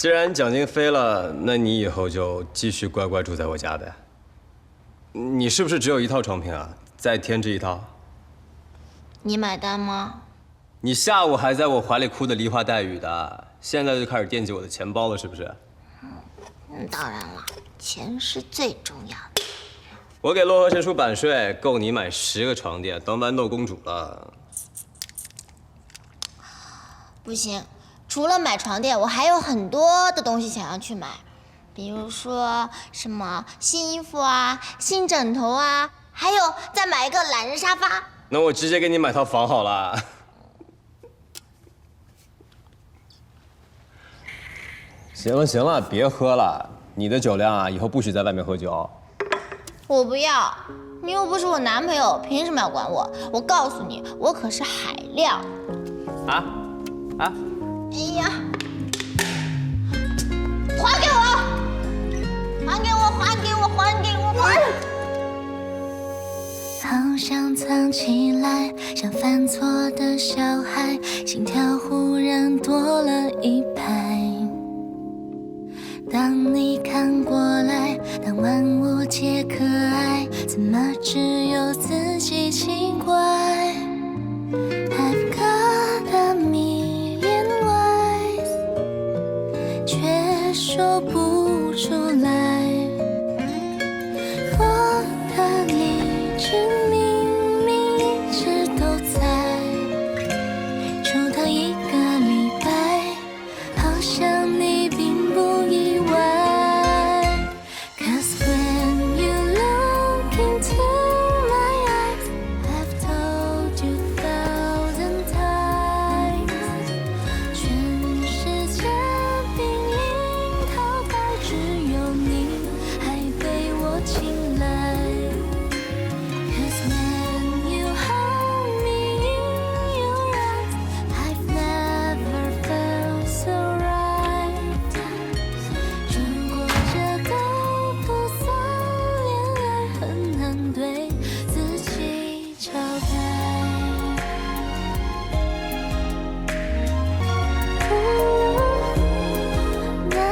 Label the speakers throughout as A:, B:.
A: 既然奖金飞了，那你以后就继续乖乖住在我家呗。你是不是只有一套床品啊？再添置一套。
B: 你买单吗？
A: 你下午还在我怀里哭的梨花带雨的，现在就开始惦记我的钱包了，是不是？
B: 嗯，当然了，钱是最重要的。
A: 我给洛河神书版税，够你买十个床垫当豌豆公主了。
B: 不行，除了买床垫，我还有很多的东西想要去买，比如说什么新衣服啊、新枕头啊，还有再买一个懒人沙发。
A: 那我直接给你买套房好了。行了行了，别喝了，你的酒量啊，以后不许在外面喝酒。
B: 我不要，你又不是我男朋友，凭什么要管我？我告诉你，我可是海量。
A: 啊？啊？
B: 哎呀！还给我！还给我！还给我！还给我！还！
C: 好想藏起来，像犯错的小孩，心跳忽然多了一拍。当你看过来，当万物皆可爱，怎么只有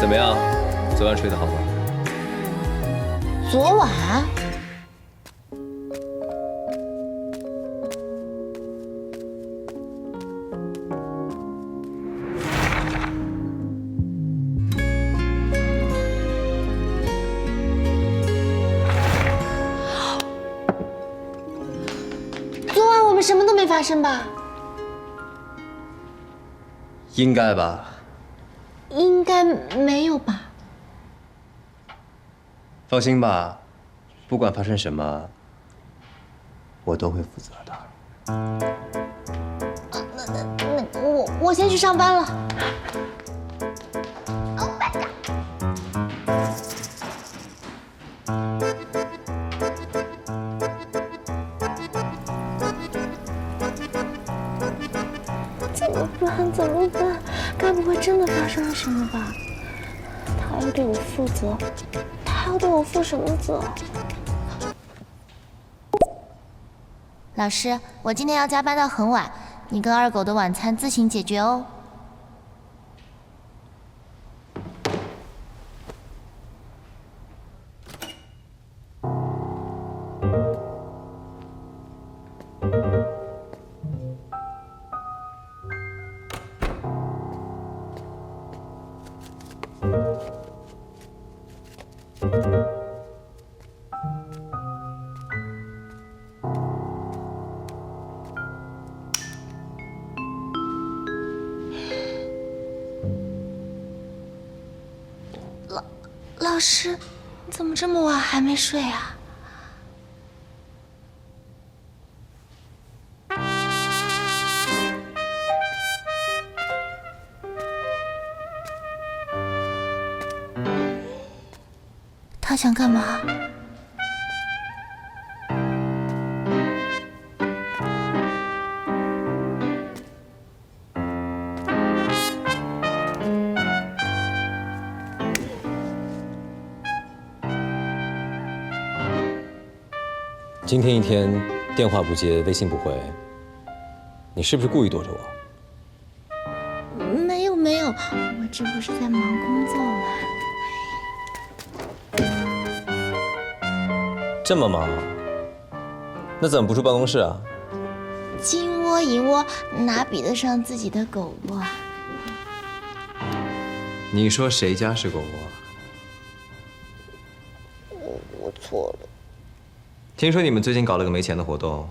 A: 怎么样？昨晚睡得好吗？
B: 昨晚昨晚我们什么都没发生吧？
A: 应该吧。
B: 没有吧？
A: 放心吧，不管发生什么，我都会负责的。
B: 那那那我我先去上班了。怎么办？怎么办？该不会真的发生了什么吧？他要对我负责，他要对我负什么责？老师，我今天要加班到很晚，你跟二狗的晚餐自行解决哦。师，你怎么这么晚还没睡啊？他想干嘛？
A: 今天一天电话不接，微信不回，你是不是故意躲着我？
B: 没有没有，我这不是在忙工作吗？
A: 这么忙？那怎么不住办公室啊？
B: 金窝银窝哪比得上自己的狗窝？
A: 你说谁家是狗窝？听说你们最近搞了个没钱的活动，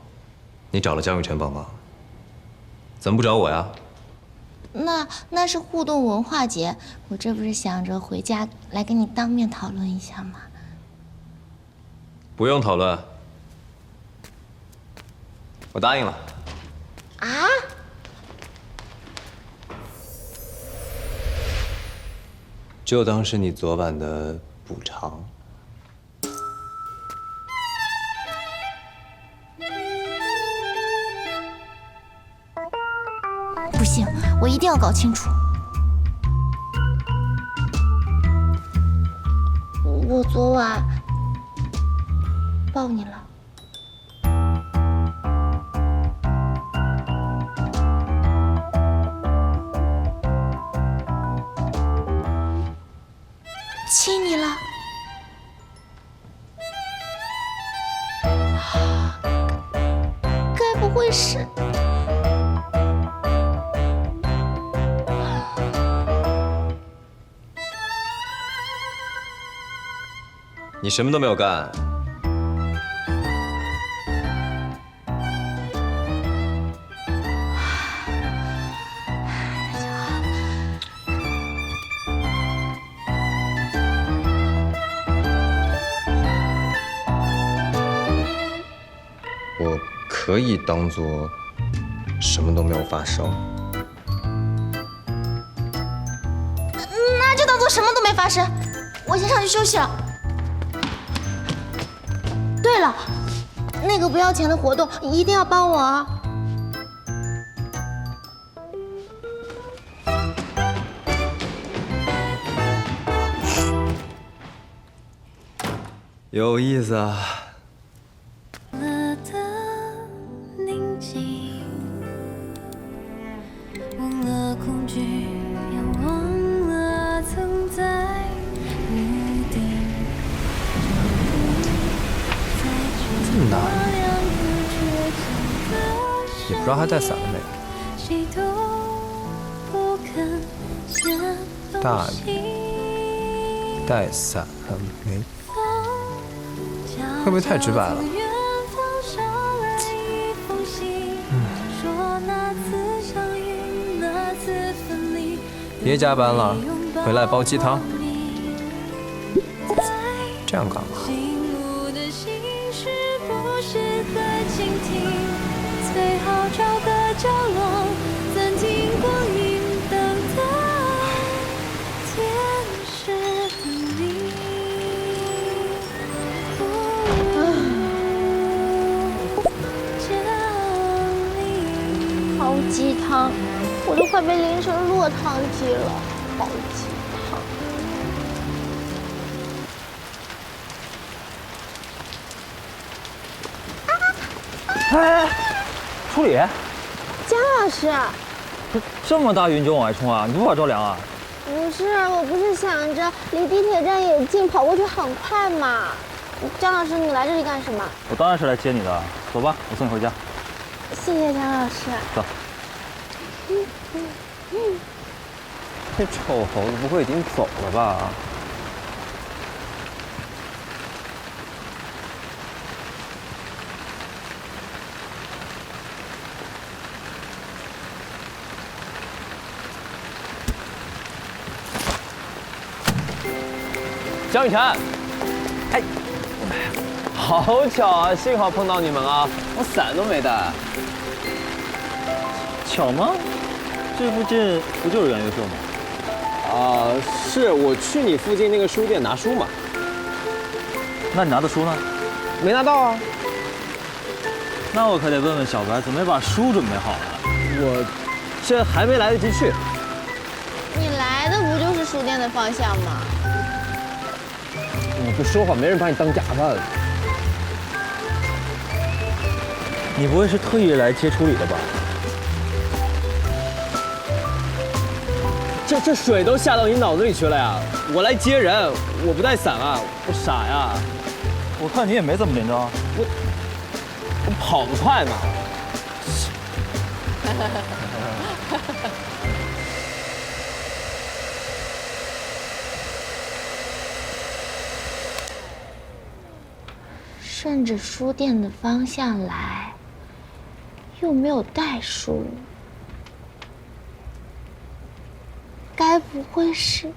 A: 你找了江雨晨帮忙，怎么不找我呀？
B: 那那是互动文化节，我这不是想着回家来跟你当面讨论一下吗？
A: 不用讨论，我答应了。
B: 啊？
A: 就当是你昨晚的补偿。
B: 一定要搞清楚。我昨晚抱你了。亲你了。
A: 你什么都没有干，我可以当做什么都没有发生。
B: 那就当做什么都没发生。我先上去休息了。对了，那个不要钱的活动一定要帮我啊！
A: 有意思啊！
C: 了的宁静，忘了恐惧，
A: 不知道还带伞了没。
C: 谁都不肯先
A: 大
C: 动心
A: 带伞了没？会不会太直白了？别加班了，回来煲鸡汤。这样干嘛？
C: 醒悟的心适不适合倾听？最好找个角落，暂停光阴，等待天使的你。降临。
B: 煲鸡汤，我都快被淋成落汤鸡了。煲鸡汤，
D: 哎，初里，
B: 姜老师，
D: 这这么大云就往外冲啊？你不怕着凉啊？
B: 不是，我不是想着离地铁站也近，跑过去很快嘛。姜老师，你来这里干什么？
D: 我当然是来接你的。走吧，我送你回家。
B: 谢谢姜老师。
D: 走。嗯嗯嗯这臭猴子不会已经走了吧？江雨辰，哎，好巧啊！幸好碰到你们啊，我伞都没带。巧吗？这附近不就是圆月秀吗？
E: 啊，是我去你附近那个书店拿书嘛，
D: 那你拿的书呢？
E: 没拿到啊。
D: 那我可得问问小白，怎么没把书准备好呢？
E: 我这还没来得及去。
B: 你来的不就是书店的方向吗？
E: 你不说话，没人把你当假的。
D: 你不会是特意来接处理的吧？
E: 这这水都下到你脑子里去了呀！我来接人，我不带伞啊，我傻呀，
F: 我看你也没怎么淋着啊。
E: 我跑得快嘛。
B: 顺着书店的方向来，又没有带书，该不会是……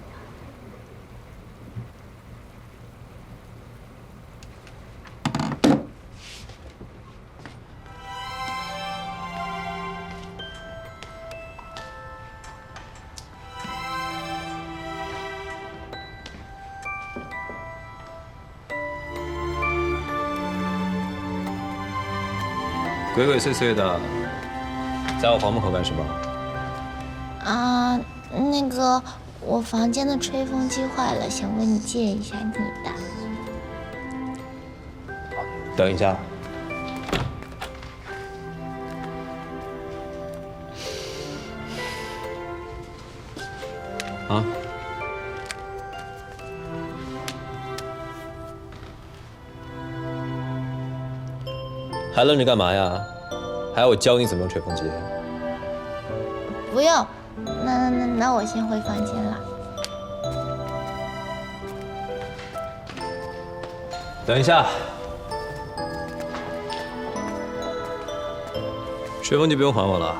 A: 鬼鬼祟祟的，在我房门口干什么？
B: 啊，那个，我房间的吹风机坏了，想问你借一下你的。
A: 等一下。啊？还愣着干嘛呀？还要我教你怎么用吹风机？
B: 不用，那那那那我先回房间了。
A: 等一下，吹风机不用还我了，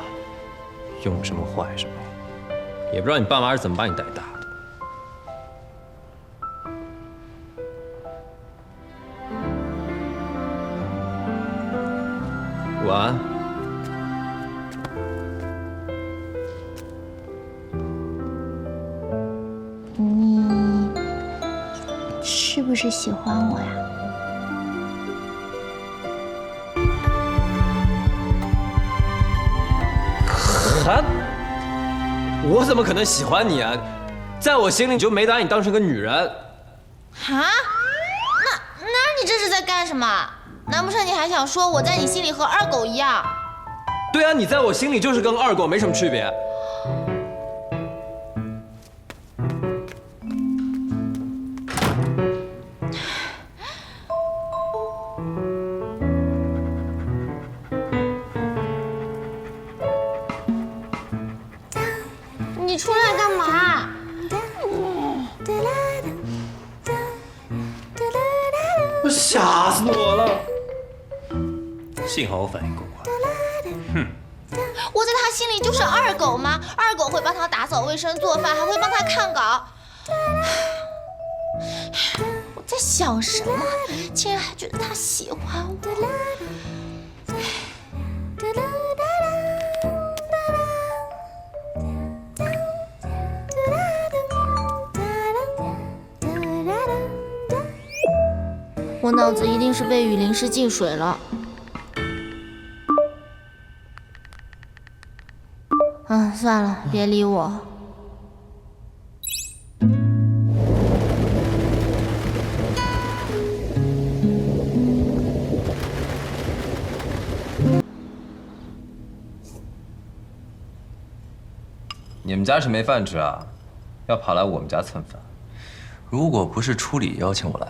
A: 用什么坏什么，也不知道你爸妈是怎么把你带大晚安。
B: 你是不是喜欢我呀？
A: 啊！我怎么可能喜欢你啊？在我心里，你就没把你当成个女人。
B: 啊？那那你这是在干什么？难不成你还想说我在你心里和二狗一样？
A: 对啊，你在我心里就是跟二狗没什么区别。我反应够快。
B: 我在他心里就是二狗吗？二狗会帮他打扫卫生、做饭，还会帮他看稿。我在想什么？竟然还觉得他喜欢我。我脑子一定是被雨淋湿进水了。嗯，算了，别理我。
A: 你们家是没饭吃啊？要跑来我们家蹭饭？
G: 如果不是初里邀请我来，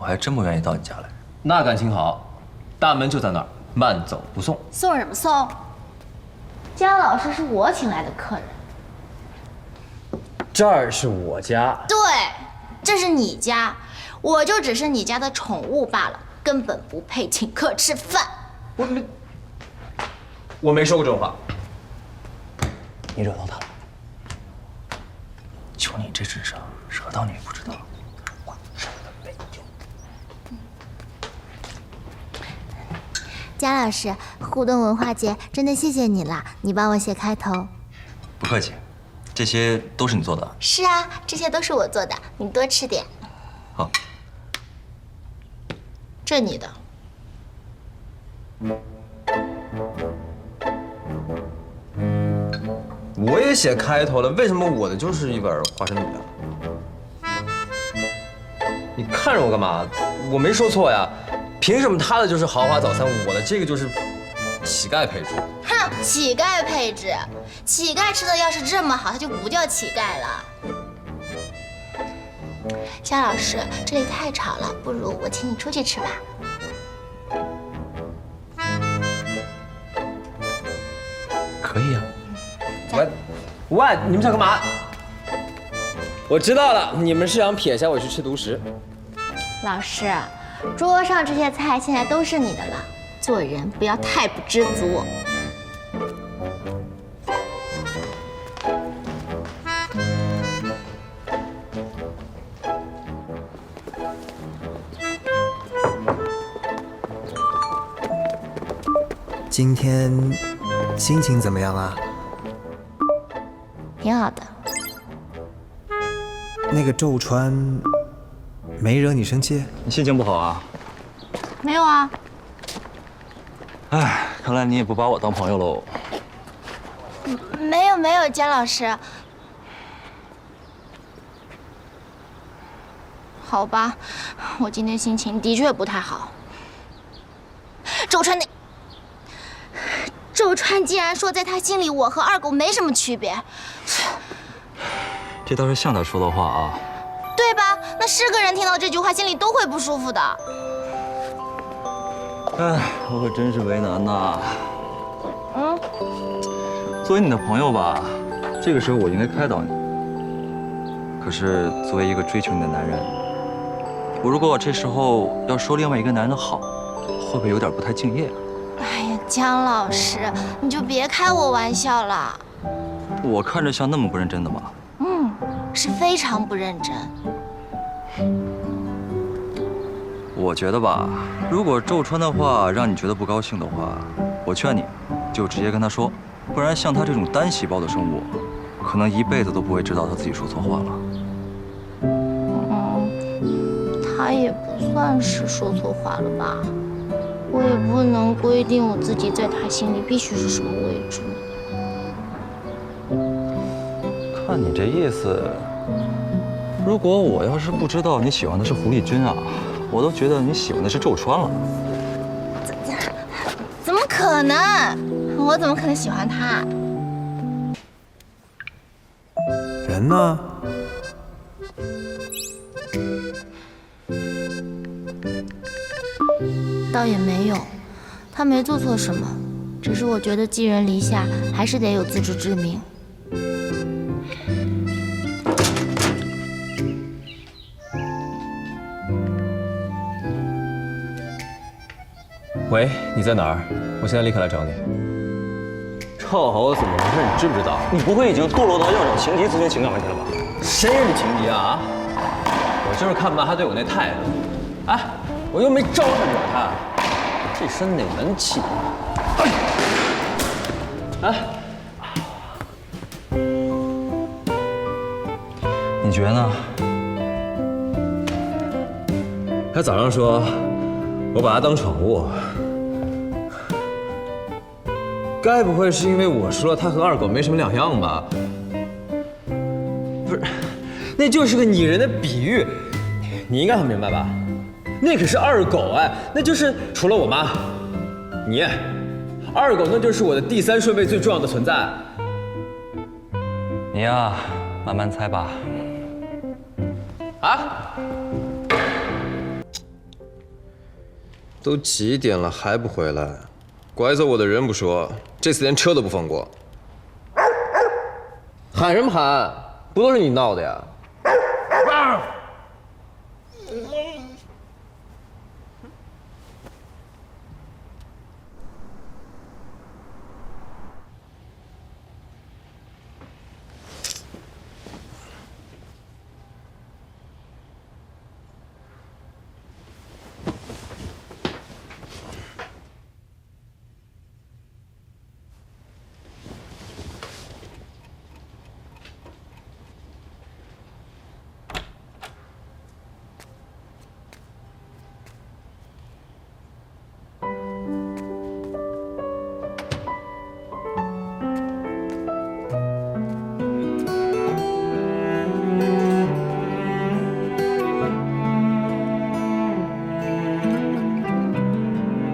G: 我还真不愿意到你家来。
A: 那感情好，大门就在那儿，慢走不送。
B: 送什么送？姜老师是我请来的客人。
E: 这儿是我家，
B: 对，这是你家，我就只是你家的宠物罢了，根本不配请客吃饭。
A: 我没，我没说过这种话。
G: 你惹到他了？就你这智商，惹到你也不知道。
B: 姜老师，互动文化节真的谢谢你了，你帮我写开头。
G: 不客气，这些都是你做的。
B: 是啊，这些都是我做的，你多吃点。
G: 好，
B: 这你的。
A: 我也写开头了，为什么我的就是一碗花生米啊？你看着我干嘛？我没说错呀，凭什么他的就是豪华早餐，我的这个就是乞丐配置？
B: 哼，乞丐配置。乞丐吃的要是这么好，他就不叫乞丐了。夏老师，这里太吵了，不如我请你出去吃吧。
G: 可以啊。
E: 喂，喂，你们想干嘛？我知道了，你们是想撇下我去吃独食。
B: 老师，桌上这些菜现在都是你的了，做人不要太不知足。
H: 今天心情怎么样啊？
B: 挺好的。
H: 那个周川没惹你生气？
F: 你心情不好啊？
B: 没有啊，
F: 哎，看来你也不把我当朋友喽。
B: 没有没有，姜老师。好吧，我今天心情的确不太好。周川那，周川竟然说在他心里我和二狗没什么区别，
F: 这倒是像他说的话啊。
B: 对吧？那是个人听到这句话心里都会不舒服的。
F: 哎，我可真是为难呐。
B: 嗯，
F: 作为你的朋友吧，这个时候我应该开导你。可是作为一个追求你的男人，我如果这时候要说另外一个男人的好，会不会有点不太敬业啊？
B: 哎呀，姜老师，你就别开我玩笑了。
F: 我看着像那么不认真的吗？
B: 嗯，是非常不认真。
F: 我觉得吧，如果周川的话让你觉得不高兴的话，我劝你，就直接跟他说，不然像他这种单细胞的生物，可能一辈子都不会知道他自己说错话了。
B: 嗯，他也不算是说错话了吧？我也不能规定我自己在他心里必须是什么位置。
F: 看你这意思，如果我要是不知道你喜欢的是胡丽君啊，我都觉得你喜欢的是周川了。
B: 怎么可能？我怎么可能喜欢他？
H: 人呢？
B: 倒也没有，他没做错什么，只是我觉得寄人篱下还是得有自知之明。
A: 喂，你在哪儿？我现在立刻来找你。
E: 臭猴子怎么回事？你知不知道？
F: 你不会已经堕落到要找情敌咨询情感问题了吧？
E: 谁是你情敌啊？我就是看不惯他对我那态度。哎，我又没招惹过他，这身哪门气？哎，
F: 你觉得呢？
A: 他早上说，我把他当宠物，该不会是因为我说他和二狗没什么两样吧？
E: 不是，那就是个拟人的比喻，你应该很明白吧？那可是二狗哎，那就是除了我妈，你，二狗那就是我的第三顺位最重要的存在。
F: 你呀，慢慢猜吧。
E: 啊？
A: 都几点了还不回来？拐走我的人不说，这次连车都不放过。
E: 喊什么喊？不都是你闹的呀？